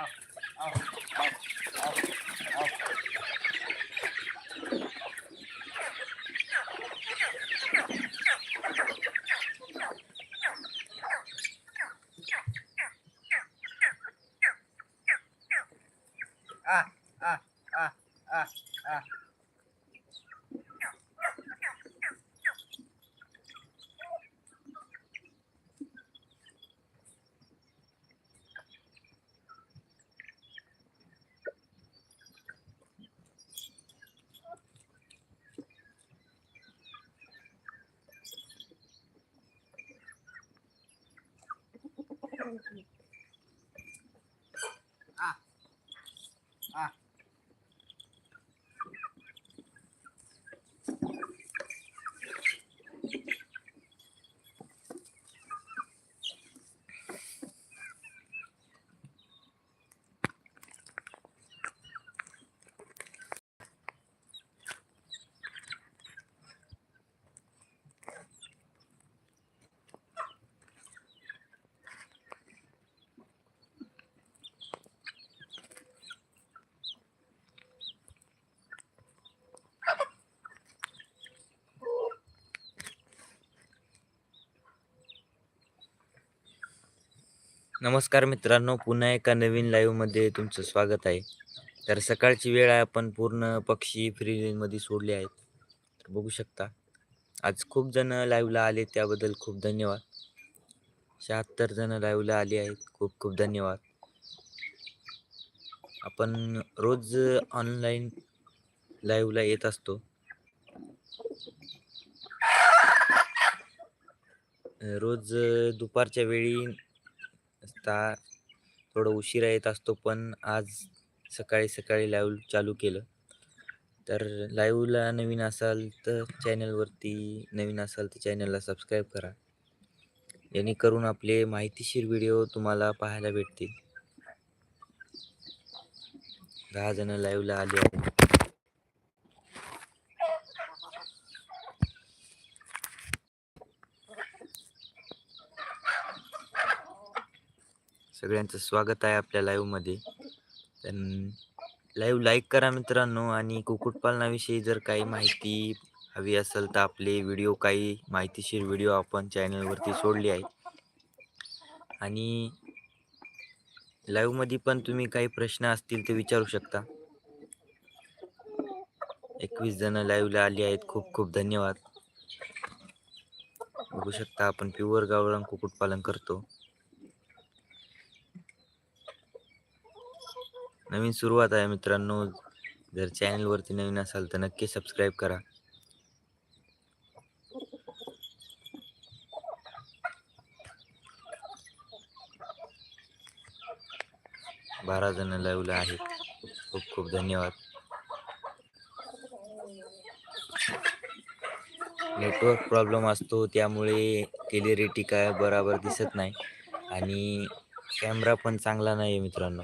Oh, out. नमस्कार मित्रांनो पुन्हा एका नवीन लाईव्हमध्ये तुमचं स्वागत आहे. तर सकाळची वेळ आहे आपण पूर्ण पक्षी फ्री रेंजमध्ये सोडले आहेत. तर बघू शकता आज खूप जण लाईव्हला आले त्याबद्दल खूप धन्यवाद. शहात्तर जण लाईव्हला आले आहेत खूप खूप धन्यवाद. आपण रोज ऑनलाईन लाईव्हला येत असतो. रोज दुपारच्या वेळी वाजता थोडं उशिरा येत असतो पण आज सकाळी सकाळी लाईव्ह चालू केलं. तर लाईव्हला नवीन असाल तर चॅनलवरती नवीन असाल तर चॅनलला सबस्क्राईब करा. जेणेकरून आपले माहितीशीर व्हिडिओ तुम्हाला पाहायला भेटतील. दहा जण लाईव्हला आले आहेत. सगळ्यांचं स्वागत आहे आपल्या लाईव्हमध्ये तर लाईव्ह लाईक करा मित्रांनो आणि कुक्कुटपालनाविषयी जर काही माहिती हवी असेल तर आपले व्हिडिओ काही माहितीशीर व्हिडिओ आपण चॅनलवरती सोडले आहेत. आणि लाईव्हमध्ये पण तुम्ही काही प्रश्न असतील ते विचारू शकता. एकवीस जण लाईव्हला आली आहेत. खूप खूप धन्यवाद. बघू शकता आपण प्युअर गावरान कुक्कुटपालन करतो. नवीन सुरुवात आहे मित्रांनो. जर चॅनलवरती नवीन असाल तर नक्की सबस्क्राईब करा. बारा जण लाईव्हला आहेत खूप खूप धन्यवाद. नेटवर्क प्रॉब्लेम असतो त्यामुळे क्लिअरिटी काय बराबर दिसत नाही. आणि कॅमेरा पण चांगला नाही आहे मित्रांनो.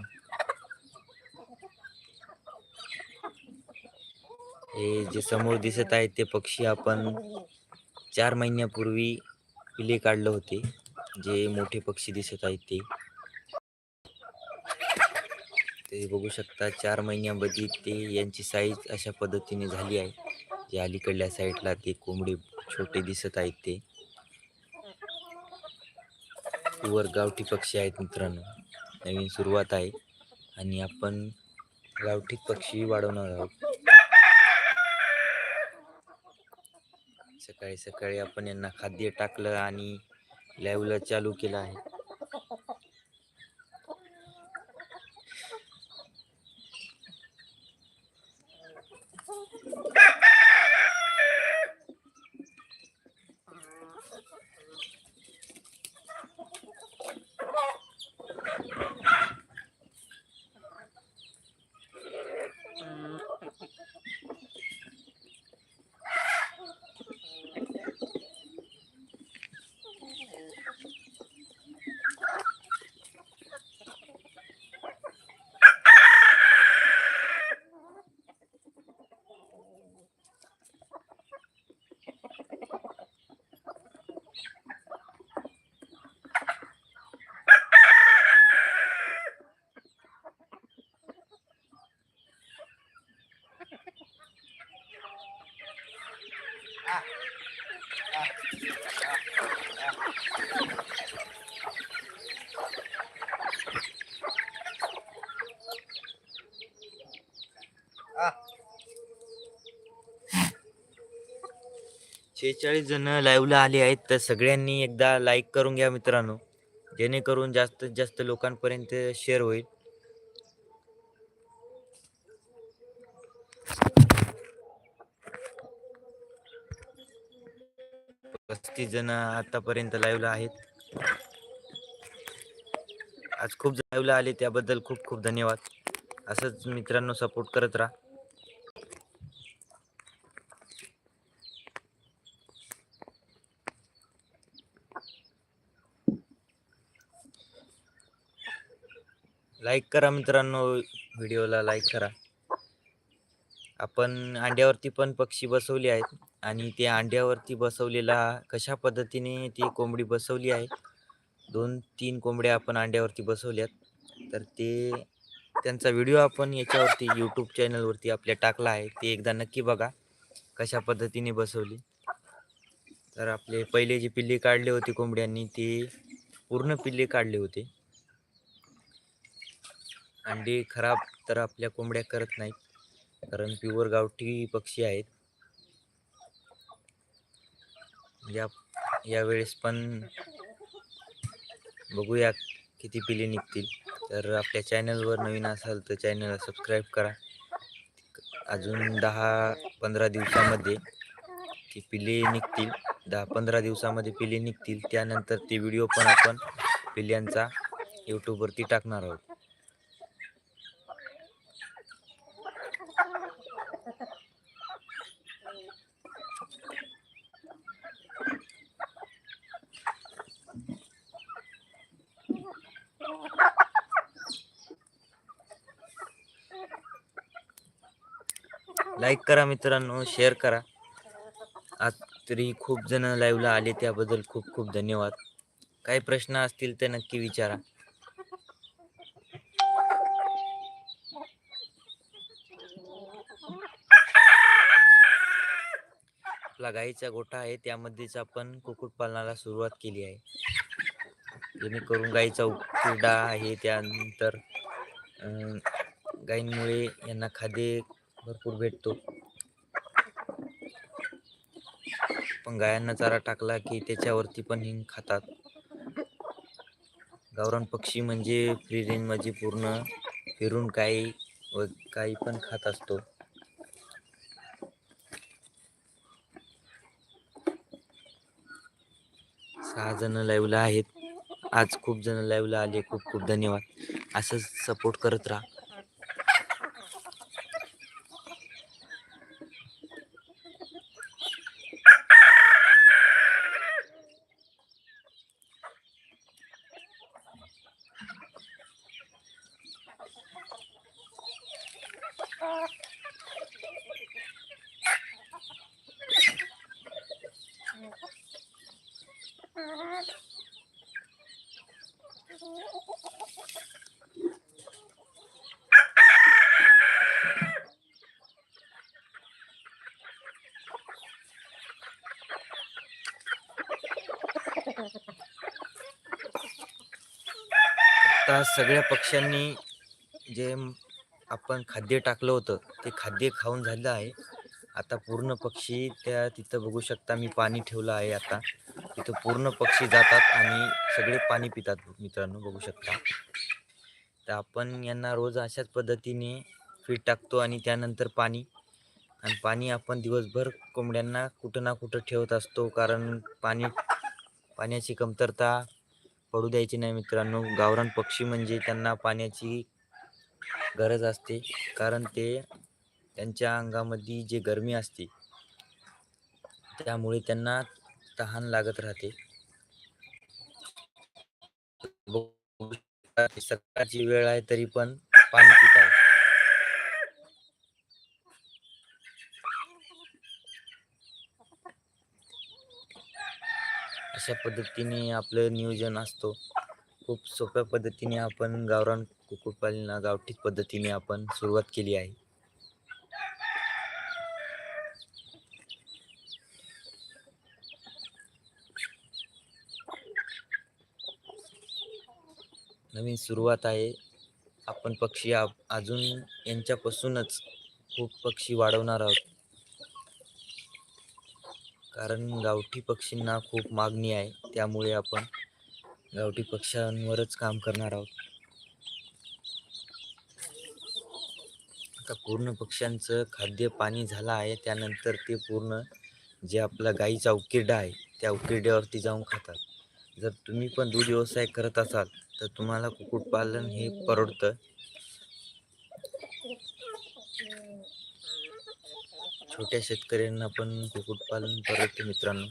हे जे समोर दिसत आहेत ते पक्षी आपण चार महिन्यापूर्वी पिले काढले होते. जे मोठे पक्षी दिसत आहेत ते. ते बघू शकता चार महिन्यामध्ये ते यांची साईज अशा पद्धतीने झाली आहे. जे अलीकडल्या साईडला ते कोंबडे छोटे दिसत आहेत ते. वर गावठी पक्षी आहेत मित्रांनो. नवीन सुरुवात आहे. आणि आपण गावठी पक्षी वाढवणार आहोत. सकाळी सकाळी आपण यांना खाद्य टाकलं आणि लाईव्हला चालू केलं आहे. शेहेचाळीस जण लाईव्हला आले आहेत तर सगळ्यांनी एकदा लाईक करून घ्या मित्रांनो. जेणेकरून जास्तीत जास्त लोकांपर्यंत शेअर होईल. पस्तीस जण आतापर्यंत लाईव्हला आहेत. आज खूप लाईव्हला आले त्याबद्दल खूप खूप धन्यवाद. असंच मित्रांनो सपोर्ट करत राहा. लाईक करा मित्रांनो व्हिडिओला लाईक करा. आपण अंड्यावरती पण पक्षी बसवले आहेत. आणि ते अंड्यावरती बसवलेला कशा पद्धतीने ती कोंबडी बसवली आहे? दोन तीन कोंबड्या आपण अंड्यावरती बसवल्यात. तर ते त्यांचा व्हिडिओ आपण याच्यावरती यूट्यूब चॅनलवरती आपल्या टाकला आहे. ते एकदा नक्की बघा कशा पद्धतीने बसवली. तर आपले पहिले जे पिल्ले काढले होते कोंबड्यांनी ते पूर्ण पिल्ले काढले होते. अंडे खराब तर आपल्या कोंबड्या करत नाहीत कारण प्युअर गावठी पक्षी आहेत. या यावेळेस पण बघूया किती पिले निघतील. तर आपल्या चॅनलवर नवीन असाल तर चॅनलला सबस्क्राईब करा. अजून दहा पंधरा दिवसामध्ये ती पिले निघतील. दहा पंधरा दिवसामध्ये पिले निघतील. त्यानंतर ते व्हिडिओ पण आपण पिल्यांचा यूट्यूबवरती टाकणार आहोत. लाईक करा मित्रांनो शेअर करा. आज तरी खूप जण लाईव्हला आले त्याबद्दल खूप खूप धन्यवाद. काही प्रश्न असतील तर नक्की विचारा. आपला गाईचा गोठा आहे त्यामध्येच आपण कुक्कुटपालनाला सुरुवात केली आहे. जेणेकरून गाईचा उकडा आहे त्यानंतर गाईंमुळे गायींमुळे यांना खाद्य भरपूर भेटतो. पण गायांना चारा टाकला की त्याच्यावरती पण हिंग खातात. गावरान पक्षी म्हणजे फ्री रेंज म्हणजे पूर्ण फिरून काही व काही पण खात असतो. सहा जण लाईव्हला आहेत. आज खूप जण लाईव्हला आले. खूप खूप धन्यवाद. असंच सपोर्ट करत राहा. आता सगळ्या पक्ष्यांनी जे आपण खाद्य टाकलं होतं ते खाद्य खाऊन झालं आहे. आता पूर्ण पक्षी त्या तिथं बघू शकता मी पाणी ठेवलं आहे आता. तिथं पूर्ण पक्षी जातात आणि सगळे पाणी पितात मित्रांनो बघू शकता. तर आपण यांना रोज अशाच पद्धतीने फीड टाकतो आणि त्यानंतर पाणी. आणि पाणी आपण दिवसभर कोंबड्यांना कुठं ना कुठं ठेवत असतो कारण पाणी पाण्याची कमतरता पडू द्यायची नाही मित्रांनो. गावरान पक्षी म्हणजे त्यांना पाण्याची गरज असते. कारण ते त्यांच्या अंगामध्ये जे गरमी असते त्यामुळे त्यांना तहान लागत राहते. सकाळची वेळ आहे तरी पण अशा पद्धतीने आपलं नियोजन असतो. खूप सोप्या पद्धतीने आपण गावरान कुक्कुटपालना गावठी पद्धतीने आपण सुरुवात केली आहे. नवीन सुरुवात आहे. आपण पक्षी अजून यांच्यापासूनच खूप पक्षी वाढवणार आहोत. कारण गावठी पक्षींना खूप मागणी आहे. त्यामुळे आपण गावठी पक्ष्यांवरच काम करणार आहोत. आता पूर्ण पक्ष्यांचं खाद्य पाणी झालं आहे. त्यानंतर ते पूर्ण जे आपला गाईचा उकिरडा आहे त्या उकिरड्यावरती जाऊन खातात. जर तुम्ही पण दूध व्यवसाय करत असाल तर तुम्हाला कुक्कुटपालन हे परवडतं. छोट्या शेतकऱ्यांना पण कुक्कुटपालन परवडते मित्रांनो.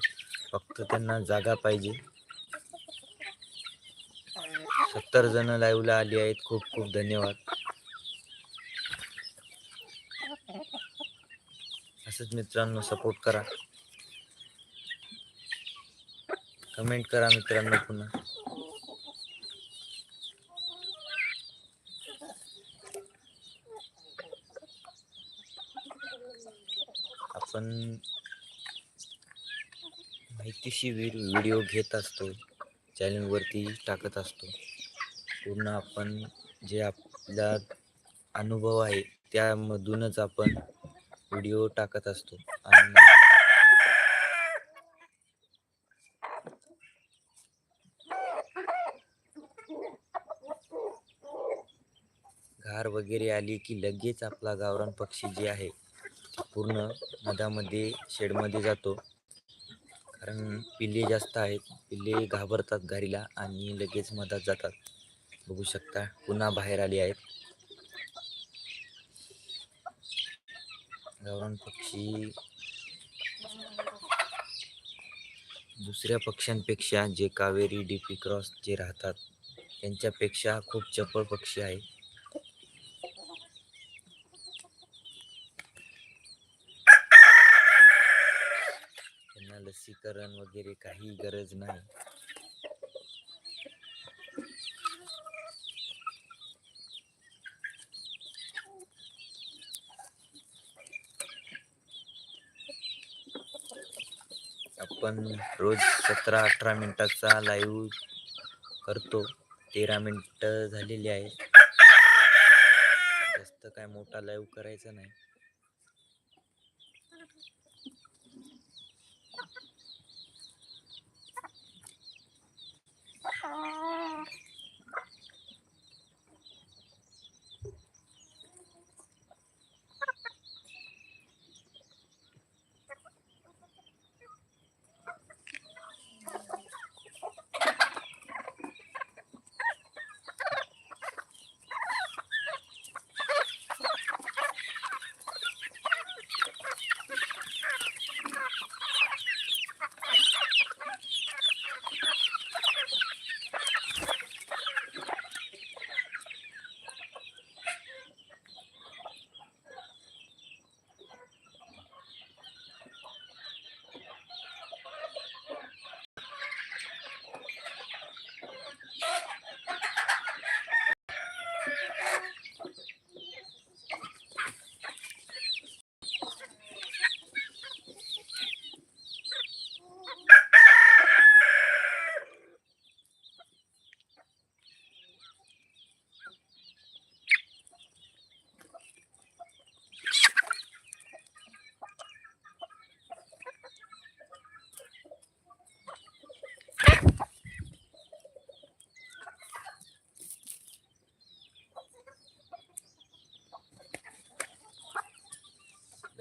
फक्त त्यांना जागा पाहिजे. सत्तर जण लाईव्हला आली आहेत. खूप खूप धन्यवाद. असंच मित्रांनो सपोर्ट करा. कमेंट करा मित्रांनो पुन्हा. आपण माहितीशी व्हिडिओ घेत असतो चॅनलवरती टाकत असतो. पूर्ण आपण जे आपला अनुभव आहे त्यामधूनच आपण व्हिडिओ टाकत असतो. आणि घार वगैरे आली की लगेच आपला गावरान पक्षी जे आहे पूर्ण मधामध्ये शेडमध्ये जातो. कारण पिल्ले जास्त आहेत. पिल्ले घाबरतात घारीला आणि लगेच मधात जातात. बघू शकता पुन्हा बाहेर आले आहेत. गावरान पक्षी दुसऱ्या पक्ष्यांपेक्षा जे कावेरी डीपी क्रॉस जे राहतात त्यांच्यापेक्षा खूप चपळ पक्षी आहे त्यांना लसीकरण वगैरे काही गरज नाही. आपण रोज सतरा अठरा मिनिटाचा लाईव्ह करतो. तेरा मिनिटं झालेली आहे जास्त काय मोठा लाईव्ह करायचा नाही.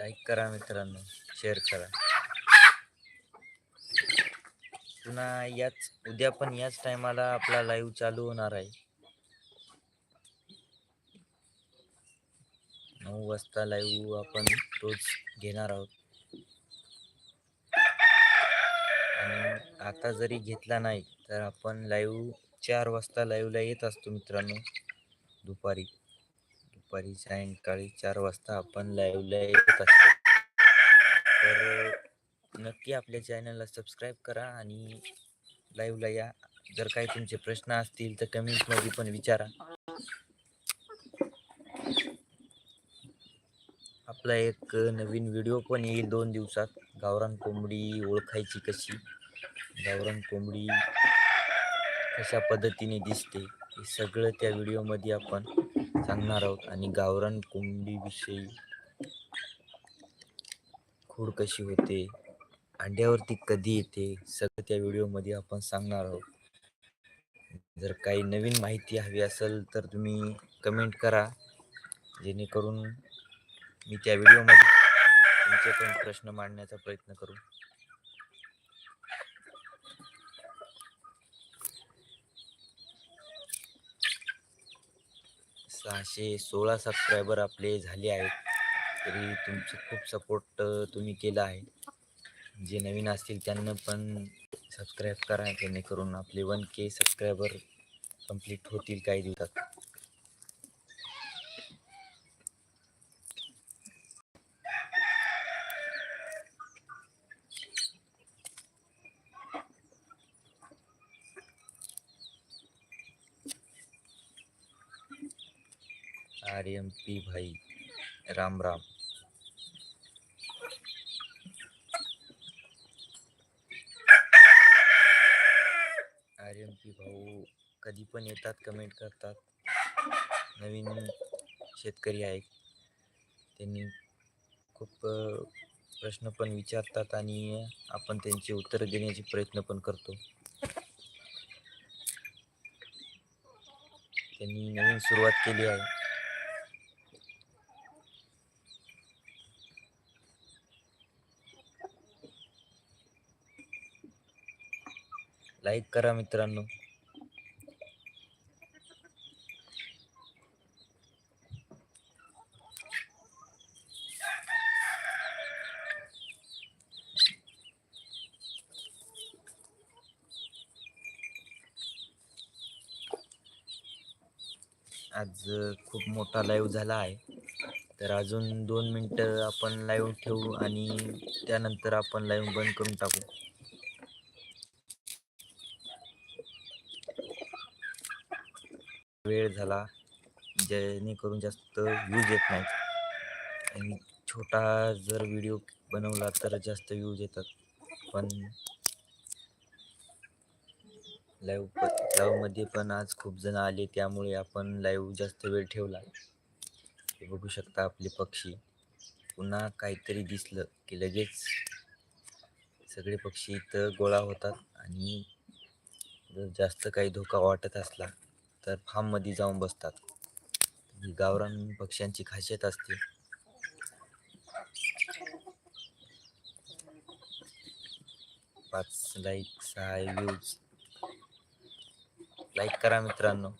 लाईक करा मित्रांनो शेअर करा. पुन्हा याच उद्या पण याच टायमाला आपला लाईव्ह चालू होणार आहे. नऊ वाजता लाईव्ह आपण रोज घेणार आहोत. आणि आता जरी घेतला नाही तर आपण लाईव्ह चार वाजता लाईव्हला येत असतो मित्रांनो दुपारी. दुपारी सायंकाळी चार वाजता आपण लाईव्हला येत असतो. तर नक्की आपल्या चॅनलला सबस्क्राईब करा आणि लाईव्हला या. जर काही तुमचे प्रश्न असतील तर कमेंटमध्ये पण विचारा. आपला एक नवीन व्हिडिओ पण येईल दोन दिवसात. गावरान कोंबडी ओळखायची कशी? गावरान कोंबडी कशा पद्धतीने दिसते? हे सगळं त्या व्हिडिओमध्ये आपण सांगणार आहोत. आणि गावरान कोंबडीविषयी खूड कशी होते अंड्यावरती कधी येते सगळं त्या व्हिडिओमध्ये आपण सांगणार आहोत. जर काही नवीन माहिती हवी असेल तर तुम्ही कमेंट करा. जेणेकरून मी त्या व्हिडिओमध्ये तुमचे पण प्रश्न मांडण्याचा प्रयत्न करू. सहाशे सोळा सबस्क्रायबर आपले झाले आहेत. तरी तुमचं खूप सपोर्ट तुम्ही केला आहे. जे नवीन असतील त्यांना पण सबस्क्राईब करा जेणेकरून आपले वन के सबस्क्रायबर कंप्लीट होतील काही दिवसात. आर एम पी भाई Ram Ram. R M P भाऊ कधी पण येतात कमेंट करतात. नवीन शेतकरी आहेत. त्यांनी खूप प्रश्न पण विचारतात आणि आपण त्यांची उत्तरं देण्याचे प्रयत्न पण करतो. त्यांनी नवीन सुरुवात केली आहे. लाईक करा मित्रांनो. आज खूप मोठा लाईव्ह झाला आहे. तर अजून दोन मिनटं आपण लाईव्ह ठेवू आणि त्यानंतर आपण लाईव्ह बंद करून टाकू. वेळ झाला जेणेकरून जास्त व्ह्यूज येत नाहीत. आणि छोटा जर व्हिडिओ बनवला तर जास्त व्ह्यूज येतात. पण लाईव्ह लाईव्हमध्ये पण आज खूप जण आले त्यामुळे आपण लाईव्ह जास्त वेळ ठेवला. हे बघू शकता आपले पक्षी. पुन्हा काहीतरी दिसलं की लगेच सगळे पक्षी इथं गोळा होतात आणि जर जास्त काही धोका वाटत असला तर फार्ममध्ये जाऊन बसतात. ही गावरान पक्ष्यांची खासियत असते. पाच लाईक सहा व्ह्यूज लाईक करा मित्रांनो.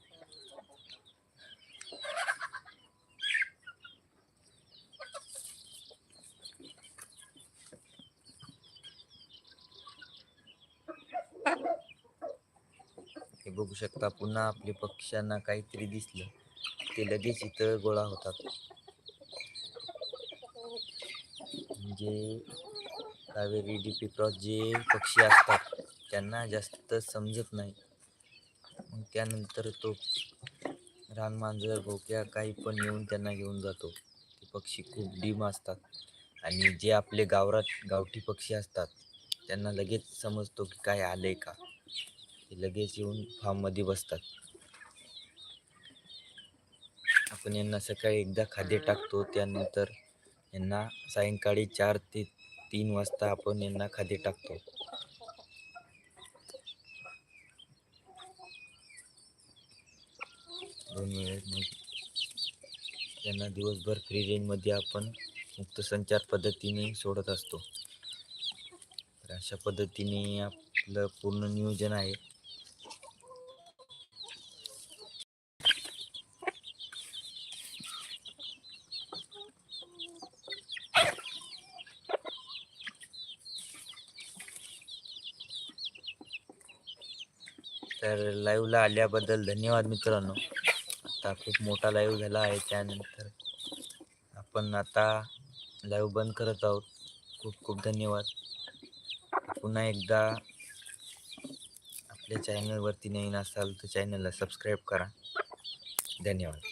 हे बघू शकता पुन्हा आपले पक्ष्यांना काहीतरी दिसलं. ते लगेच इथं गोळा होतात. म्हणजे कावेरी डीपी क्रॉस जे पक्षी असतात त्यांना जास्त समजत नाही. मग त्यानंतर तो रानमांजर भोक्या काही पण येऊन त्यांना घेऊन जातो. ते पक्षी खूप डीम असतात. आणि जे आपले गावरात गावठी पक्षी असतात त्यांना लगेच समजतो की काय आलंय का. ते लगेच येऊन फार्ममध्ये बसतात. आपण यांना सकाळी एकदा खाद्य टाकतो त्यानंतर यांना सायंकाळी चार ते तीन वाजता आपण यांना खाद्य टाकतो. दोन वेळेस मग त्यांना दिवसभर फ्री रेंजमध्ये आपण मुक्त संचार पद्धतीने सोडत असतो. तर अशा पद्धतीने आपलं पूर्ण नियोजन आहे. तर लाईव्हला आल्याबद्दल धन्यवाद मित्रांनो. आता खूप मोठा लाईव्ह झाला आहे. त्यानंतर आपण आता लाईव्ह बंद करत आहोत. खूप खूप धन्यवाद. पुन्हा एकदा आपल्या चॅनलवरती नवीन असाल तर चॅनलला सबस्क्राईब करा. धन्यवाद.